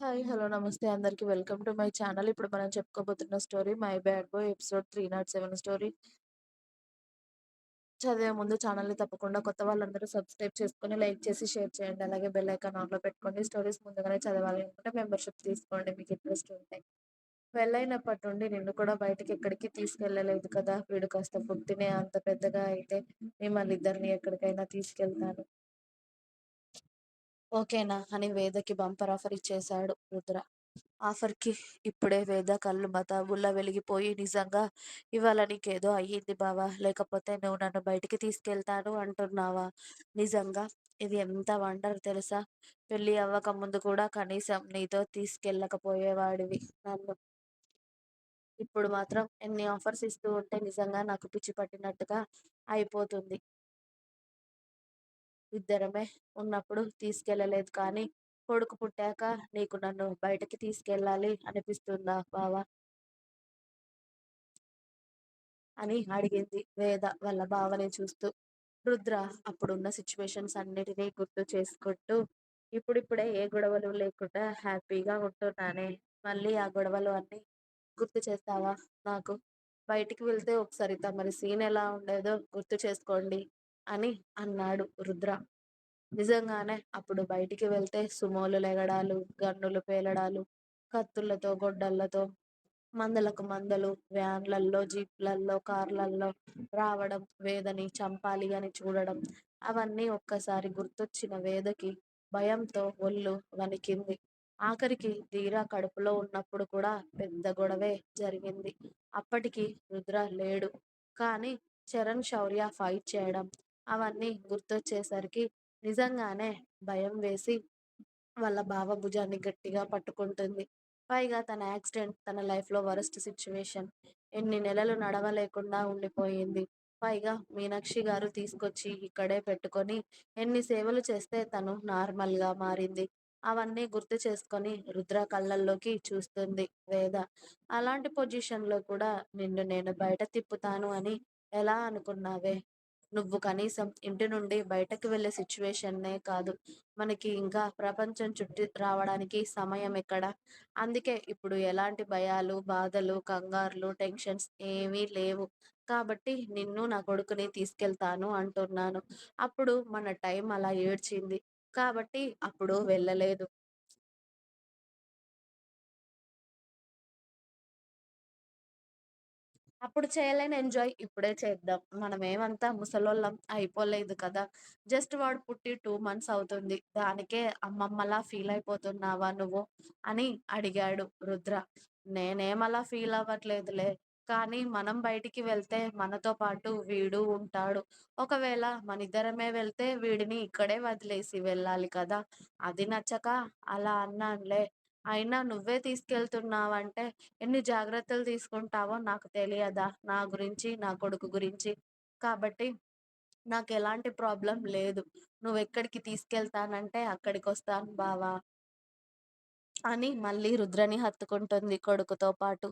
Hi. Hello. నమస్తే అందరికి. Welcome to my channel. ఇప్పుడు మనం చెప్పుకోబోతున్న story 'my bad boy' episode 307 story. చదివే ముందు ఛానల్‌ని తప్పకుండా కొత్త వాళ్ళందరూ సబ్స్క్రైబ్ చేసుకొని, లైక్ చేసి, షేర్ చేయండి. అలాగే బెల్ ఐకాన్ ఆన్‌లో పెట్టుకోండి. స్టోరీస్ ముందుగానే చదవాలి అనుకుంటే మెంబర్‌షిప్ తీసుకోండి. మీకు ఇంట్రెస్ట్ ఉంటాయి వెళ్ళైనప్పటి నుండి నిన్ను కూడా బయటకి ఎక్కడికి తీసుకెళ్ళలేదు కదా! వీడు కాస్త పుట్టినే అంత పెద్దగా అయితే మిమ్మల్ని ఇద్దరిని ఎక్కడికైనా తీసుకెళ్తాను. ఓకేనా? అని వేదకి బంపర్ ఆఫర్ ఇచ్చేశాడు రుద్ర. ఆఫర్‌కి ఇప్పుడే వేద కళ్ళు మతాబుల్లా వెలిగిపోయి నిజంగా ఇవాళ నీకేదో అయ్యింది బావా! లేకపోతే నువ్వు నన్ను బయటికి తీసుకెళ్తాను అంటున్నావా? నిజంగా ఇది ఎంత వండర్ తెలుసా? పెళ్ళి అవ్వకముందు కూడా కనీసం నీతో తీసుకెళ్ళకపోయేవాడివి నన్ను. ఇప్పుడు మాత్రం ఎన్ని ఆఫర్స్ ఇస్తూ ఉంటే నిజంగా నాకు పిచ్చి పట్టినట్టుగా అయిపోతుంది. ఇద్దరమే ఉన్నప్పుడు తీసుకెళ్ళలేదు కానీ, కొడుకు పుట్టాక నీకు నన్ను బయటకి తీసుకెళ్ళాలి అనిపిస్తుందా బావా? అని అడిగింది వేద వాళ్ళ బావని చూస్తూ. రుద్ర అప్పుడున్న సిచ్యువేషన్స్ అన్నిటినీ గుర్తు చేసుకుంటూ, ఇప్పుడిప్పుడే ఏ గొడవలు లేకుండా హ్యాపీగా ఉంటున్నానే. మళ్ళీ ఆ గొడవలు అన్నీ గుర్తు చేస్తావా నాకు? బయటికి వెళ్తే ఒకసారి తమరి సీన్ ఎలా ఉండేదో గుర్తు చేసుకోండి అని అన్నాడు రుద్ర. నిజంగానే అప్పుడు బయటికి వెళ్తే సుమోలు లెగడాలు, గన్నులు పేలడాలు, కత్తులతో, గొడ్డళ్ళతో మందలకు మందలు వ్యాన్లల్లో, జీప్లల్లో, కార్లల్లో రావడం, వేదని చంపాలి అని చూడడం అవన్నీ ఒక్కసారి గుర్తొచ్చిన వేదకి భయంతో ఒళ్ళు వణికింది. ఆఖరికి తీరా కడుపులో ఉన్నప్పుడు కూడా పెద్ద గొడవే జరిగింది. అప్పటికి రుద్ర లేడు. కానీ చరణ్ శౌర్య ఫైట్ చేయడం అవన్నీ గుర్తొచ్చేసరికి నిజంగానే భయం వేసి వాళ్ళ బావ భుజాన్ని గట్టిగా పట్టుకుంటుంది. పైగా తన యాక్సిడెంట్ తన లైఫ్‌లో వరస్ట్ సిచ్యువేషన్ ఎన్ని నెలలు నడవలేకుండా ఉండిపోయింది. పైగా మీనాక్షి గారు తీసుకొచ్చి ఇక్కడే పెట్టుకొని ఎన్ని సేవలు చేస్తే తను నార్మల్‌గా మారింది. అవన్నీ గుర్తు చేసుకొని రుద్ర కళ్ళల్లోకి చూస్తుంది వేద. అలాంటి పొజిషన్‌లో కూడా నిన్ను నేను బయట తిప్పుతాను అని ఎలా అనుకున్నావే? నువ్వు కనీసం ఇంటి నుండి బయటకు వెళ్ళే సిచ్యువేషన్నే కాదు. మనకి ఇంకా ప్రపంచం చుట్టి రావడానికి సమయం ఎక్కడ? అందుకే ఇప్పుడు ఎలాంటి భయాలు, బాధలు, కంగారులు, టెన్షన్స్ ఏమీ లేవు. కాబట్టి నిన్ను, నా కొడుకుని తీసుకెళ్తాను అంటున్నాను. అప్పుడు మన టైం అలా ఏడ్చింది. కాబట్టి అప్పుడు వెళ్ళలేదు. అప్పుడు చేయలేని ఎంజాయ్ ఇప్పుడే చేద్దాం. మనమేమంతా ముసలోళ్ళం అయిపోలేదు కదా! జస్ట్ వాడు పుట్టి టూ మంత్స్ అవుతుంది. దానికే అమ్మమ్మలా ఫీల్ అయిపోతున్నావా నువ్వు? అని అడిగాడు రుద్ర. నేనేమలా ఫీల్ అవ్వట్లేదులే. కానీ మనం బయటికి వెళ్తే మనతో పాటు వీడు ఉంటాడు. ఒకవేళ మనిద్దరమే వెళ్తే వీడిని ఇక్కడే వదిలేసి వెళ్ళాలి కదా! అది నచ్చక అలా అన్నానులే. అయినా నువ్వే తీసుకెళ్తున్నావంటే ఎన్ని జాగ్రత్తలు తీసుకుంటావో నాకు తెలియదా? నా గురించి, నా కొడుకు గురించి. కాబట్టి నాకు ఎలాంటి ప్రాబ్లం లేదు. నువ్వు ఎక్కడికి తీసుకెళ్తానంటే అక్కడికి వస్తాను బావా! అని మళ్ళీ రుద్రని హత్తుకుంటుంది కొడుకుతో పాటు.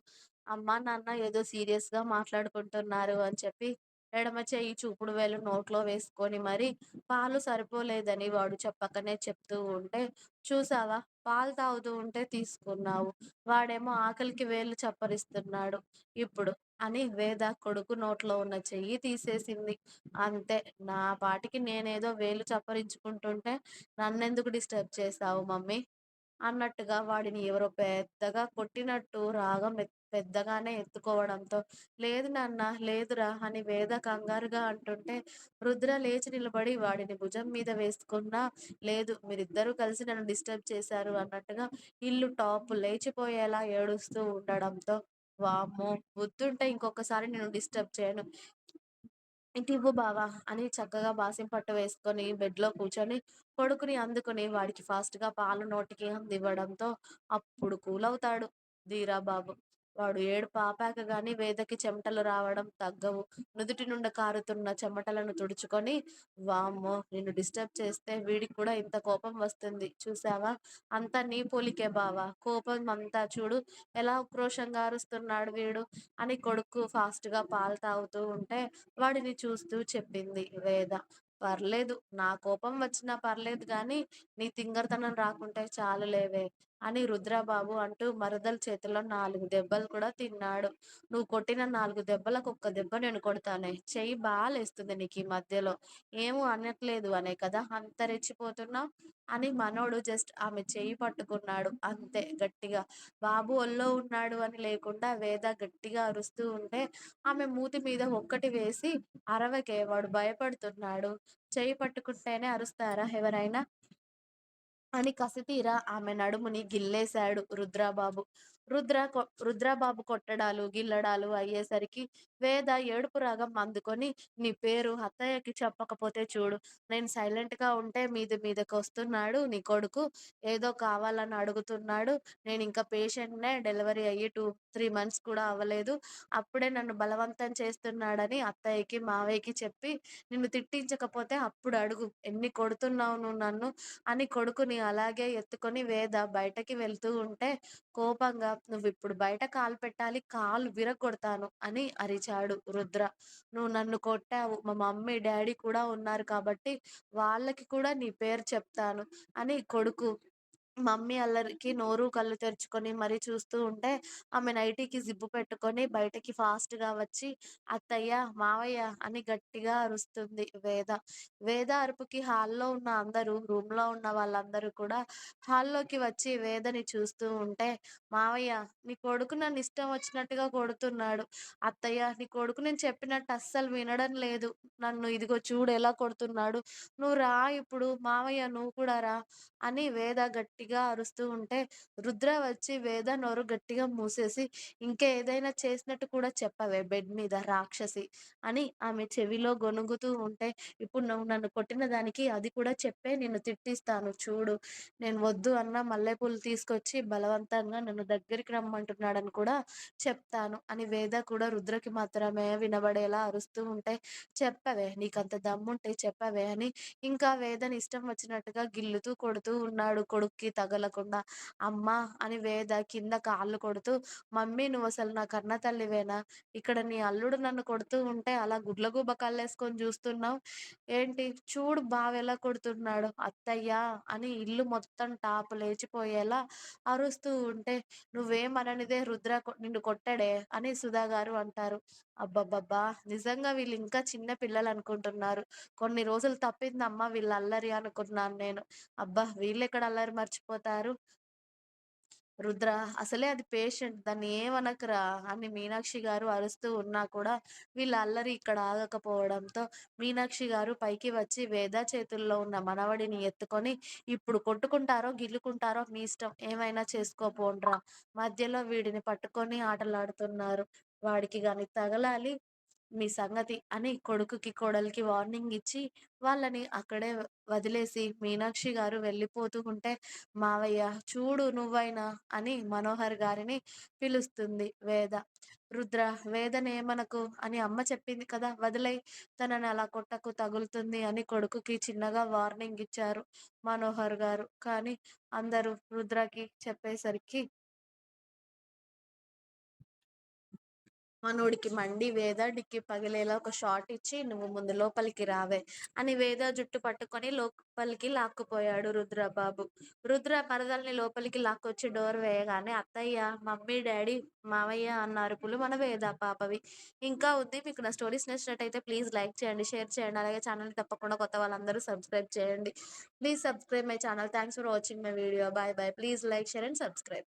అమ్మా, నాన్న ఏదో సీరియస్‌గా మాట్లాడుకుంటున్నారు అని చెప్పి ఎడమ చెయ్యి చూపుడు వేలు నోట్లో వేసుకొని మరి పాలు సరిపోలేదని వాడు చెప్పకనే చెప్తూ ఉంటే, చూసావా పాలు తాగుతూ ఉంటే తీసుకున్నావు. వాడేమో ఆకలికి వేలు చప్పరిస్తున్నాడు ఇప్పుడు అని వేద కొడుకు నోట్లో ఉన్న చెయ్యి తీసేసింది. అంతే నా పాటికి నేనేదో వేలు చప్పరించుకుంటుంటే నన్నెందుకు డిస్టర్బ్ చేశావు మమ్మీ? అన్నట్టుగా వాడిని ఎవరో పెద్దగా కొట్టినట్టు రాగం పెద్దగానే ఎత్తుకోవడంతో లేదు నాన్న లేదురా అని వేద కంగారుగా అంటుంటే రుద్ర లేచి నిలబడి వాడిని భుజం మీద వేసుకున్నా లేదు మీరిద్దరూ కలిసి నన్ను డిస్టర్బ్ చేశారు అన్నట్టుగా ఇల్లు టాప్ లేచిపోయేలా ఏడుస్తూ ఉండడంతో వామ్మో! బుద్ధుంటే ఇంకొకసారి నేను డిస్టర్బ్ చేయను. ఇంటివ్వు బావా అని చక్కగా బాసిం పట్టు వేసుకొని బెడ్‌లో కూర్చొని కొడుకుని అందుకుని వాడికి ఫాస్ట్‌గా పాలు నోటికి అందివ్వడంతో అప్పుడు కూలవుతాడు ధీరాబాబు. వాడు ఏడు పాపాక గాని వేదకి చెమటలు రావడం తగ్గవు. నుదుటి నుండి కారుతున్న చెమటలను తుడుచుకొని వామ్మో! నిన్ను డిస్టర్బ్ చేస్తే వీడికి కూడా ఇంత కోపం వస్తుంది చూశావా? అంతా నీ పోలికే బావా కోపం అంతా చూడు ఎలా ఉక్రోషంగా అరుస్తున్నాడు వీడు అని కొడుకు ఫాస్ట్గా పాలు తాగుతూ ఉంటే వాడిని చూస్తూ చెప్పింది వేద. పర్లేదు నా కోపం వచ్చినా పర్లేదు కానీ నీ తింగరతనం రాకుంటే చాలులేవే. అని రుద్రబాబు అంటూ మరదల చేతిలో నాలుగు దెబ్బలు కూడా తిన్నాడు. నువ్వు కొట్టిన నాలుగు దెబ్బలకు ఒక్క దెబ్బ నేను కొడతానే. చెయ్యి బాలేస్తుంది నీకు ఈ మధ్యలో. ఏమో అనట్లేదు అనే కదా అంత రెచ్చిపోతున్నావు? అని మనోడు జస్ట్ ఆమె చెయ్యి పట్టుకున్నాడు అంతే గట్టిగా. బాబు ఒళ్ళో ఉన్నాడు అని లేకుండా వేద గట్టిగా అరుస్తూ ఉంటే ఆమె మూతి మీద ఒక్కటి వేసి అరవకే వాడు భయపడుతున్నాడు. చెయ్యి పట్టుకుంటేనే అరుస్తారా ఎవరైనా? అని కసితీరా ఆమె నడుముని గిల్లేశాడు రుద్రబాబు. రుద్ర కొ రుద్రబాబు కొట్టడాలు, గిల్లడాలు అయ్యేసరికి వేద ఏడుపు రాగం అందుకొని నీ పేరు అత్తయ్యకి చెప్పకపోతే చూడు. నేను సైలెంట్‌గా ఉంటే మీది మీదకి వస్తున్నాడు నీ కొడుకు. ఏదో కావాలని అడుగుతున్నాడు. నేను ఇంకా పేషెంట్‌నే డెలివరీ అయ్యి 2, 3 మంత్స్ కూడా అవ్వలేదు. అప్పుడే నన్ను బలవంతం చేస్తున్నాడని అత్తయ్యకి, మావయ్యకి చెప్పి నిన్ను తిట్టించకపోతే అప్పుడు అడుగు. ఎన్ని కొడుతున్నావు నువ్వు నన్ను? అని కొడుకుని అలాగే ఎత్తుకొని వేద బయటకి వెళ్తూ ఉంటే కోపంగా నువ్వు ఇప్పుడు బయట కాలు పెట్టాలి. కాలు విరగొడతాను అని అరిచాడు రుద్ర. నువ్వు నన్ను కొట్టావు. మా మమ్మీ, డాడీ కూడా ఉన్నారు కాబట్టి వాళ్ళకి కూడా నీ పేరు చెప్తాను అని కొడుకు మమ్మీ అల్లరికి నోరు, కళ్ళు తెరుచుకొని మరీ చూస్తూ ఉంటే ఆమె నైటీకి జిప్పు పెట్టుకొని బయటకి ఫాస్ట్‌గా వచ్చి అత్తయ్య, మావయ్య అని గట్టిగా అరుస్తుంది వేద. వేద అరుపుకి హాల్‌లో ఉన్న అందరూ, రూమ్‌లో ఉన్న వాళ్ళందరూ కూడా హాల్లోకి వచ్చి వేదని చూస్తూ ఉంటే మావయ్య నీ కొడుకు నన్ను ఇష్టం వచ్చినట్టుగా కొడుతున్నాడు. అత్తయ్య నీ కొడుకు నేను చెప్పినట్టు అస్సలు వినడం లేదు. నన్ను ఇదిగో చూడు ఎలా కొడుతున్నాడు. నువ్వు రా ఇప్పుడు మావయ్య నువ్వు కూడా రా అని వేద గట్టిగా అరుస్తూ ఉంటే రుద్ర వచ్చి వేద నోరు గట్టిగా మూసేసి ఇంకా ఏదైనా చేసినట్టు కూడా చెప్పవే బెడ్ మీద రాక్షసి అని ఆమె చెవిలో గొణుగుతూ ఉంటే ఇప్పుడు నువ్వు నన్ను కొట్టిన దానికి అది కూడా చెప్పే నిన్ను తిట్టిస్తాను చూడు. నేను వద్దు అన్న మల్లెపూలు తీసుకొచ్చి బలవంతంగా నన్ను దగ్గరికి రమ్మంటున్నాడని కూడా చెప్తాను అని వేద కూడా రుద్రకి మాత్రమే వినబడేలా అరుస్తూ ఉంటే చెప్పవే నీకంత దమ్ముంటే చెప్పవే అని ఇంకా వేదని ఇష్టం వచ్చినట్టుగా గిల్లుతూ కొడుతూ ఉన్నాడు కొడుక్కి తగలకుండా. అమ్మా అని వేద కింద కాళ్ళు కొడుతూ మమ్మీ నువ్వు అసలు నా కన్న తల్లివేనా? ఇక్కడ నీ అల్లుడు నన్ను కొడుతూ ఉంటే అలా గుడ్లగూబ కళ్ళేసుకొని చూస్తున్నావు. ఏంటి చూడు బావెలా కొడుతున్నాడు అత్తయ్యా అని ఇల్లు మొత్తం టాపు లేచిపోయేలా అరుస్తూ ఉంటే నువ్వేమననిదే రుద్ర నిన్ను కొట్టాడే అని సుధా గారు అంటారు. అబ్బబ్బబ్బా! నిజంగా వీళ్ళు ఇంకా చిన్న పిల్లలు అనుకుంటున్నారు కొన్ని రోజులు తప్పిందమ్మా వీళ్ళు అల్లరి అనుకున్నాను నేను. అబ్బా! వీళ్ళు ఎక్కడ అల్లరి మర్చిపోతారు. రుద్ర అసలే అది పేషెంట్ దాన్ని ఏమనకురా అని మీనాక్షి గారు అరుస్తూ ఉన్నా కూడా వీళ్ళ అల్లరి ఇక్కడ ఆగకపోవడంతో మీనాక్షి గారు పైకి వచ్చి వేద చేతుల్లో ఉన్న మనవడిని ఎత్తుకొని ఇప్పుడు కొట్టుకుంటారో, గిల్లుకుంటారో మీ ఇష్టం. ఏమైనా చేసుకోపోండ్రా. మధ్యలో వీడిని పట్టుకొని ఆటలాడుతున్నారు. వాడికి గాని తగలాలి మీ సంగతి అని కొడుకుకి, కోడలికి వార్నింగ్ ఇచ్చి వాళ్ళని అక్కడే వదిలేసి మీనాక్షి గారు వెళ్ళిపోతూ ఉంటే మావయ్య చూడు నువ్వైనా అని మనోహర్ గారిని పిలుస్తుంది వేద. రుద్ర వేదనేమనకు అని అమ్మ చెప్పింది కదా వదిలై తనని అలా కొట్టకు తగులుతుంది అని కొడుకుకి చిన్నగా వార్నింగ్ ఇచ్చారు మనోహర్ గారు. కానీ అందరూ రుద్రకి చెప్పేసరికి మనోడికి మండి వేద డిక్కి పగిలేలా ఒక షాట్ ఇచ్చి నువ్వు ముందు లోపలికి రావే అని వేద జుట్టు పట్టుకొని లోపలికి లాక్కుపోయాడు రుద్రబాబు. రుద్ర మరదల్ని లోపలికి లాక్కొచ్చి డోర్ వేయగానే అత్తయ్య, మమ్మీ, డాడీ మావయ్య అన్న అరుపులు మన వేద పాపవి. ఇంకా ఉంది. మీకు నా స్టోరీస్ నచ్చినట్టయితే ప్లీజ్ లైక్ చేయండి, షేర్ చేయండి. అలాగే ఛానల్ తప్పకుండా కొత్త వాళ్ళందరూ సబ్స్క్రైబ్ చేయండి. Please subscribe my channel. Thanks for watching my video. Bye bye. Please like, share and subscribe.